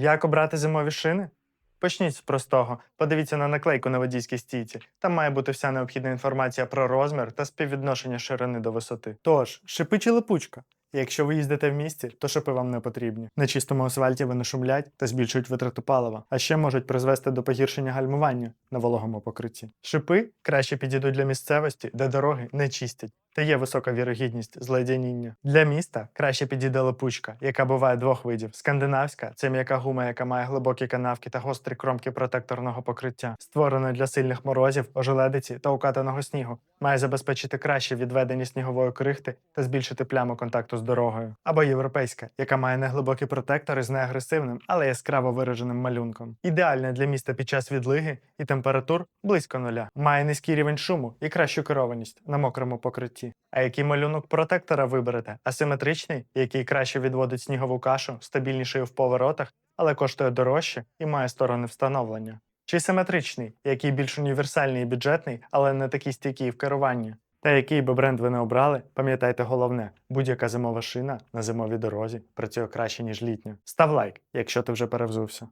Як обрати зимові шини? Почніть з простого. Подивіться на наклейку на водійській стійці. Там має бути вся необхідна інформація про розмір та співвідношення ширини до висоти. Тож, шипи чи липучка? Якщо ви їздите в місті, то шипи вам не потрібні. На чистому асфальті вони шумлять та збільшують витрату палива, а ще можуть призвести до погіршення гальмування на вологому покритті. Шипи краще підійдуть для місцевості, де дороги не чистять. Та є висока вірогідність зледяніння. Для міста краще підійде липучка, яка буває двох видів: скандинавська це м'яка гума, яка має глибокі канавки та гострі кромки протекторного покриття, створена для сильних морозів, ожеледиці та укатаного снігу, має забезпечити краще відведення снігової крихти та збільшити пляму контакту з дорогою. Або європейська, яка має неглибокі протектори з неагресивним, але яскраво вираженим малюнком. Ідеальна для міста під час відлиги і температур близько нуля. Має низький рівень шуму і кращу керованість на мокрому покритті. А який малюнок протектора виберете? Асиметричний, який краще відводить снігову кашу, стабільніший в поворотах, але коштує дорожче і має сторони встановлення. Чи симетричний, який більш універсальний і бюджетний, але не такий стійкий в керуванні. Та який би бренд ви не обрали, пам'ятайте головне: будь-яка зимова шина на зимовій дорозі працює краще, ніж літня. Став лайк, якщо ти вже перевзувся.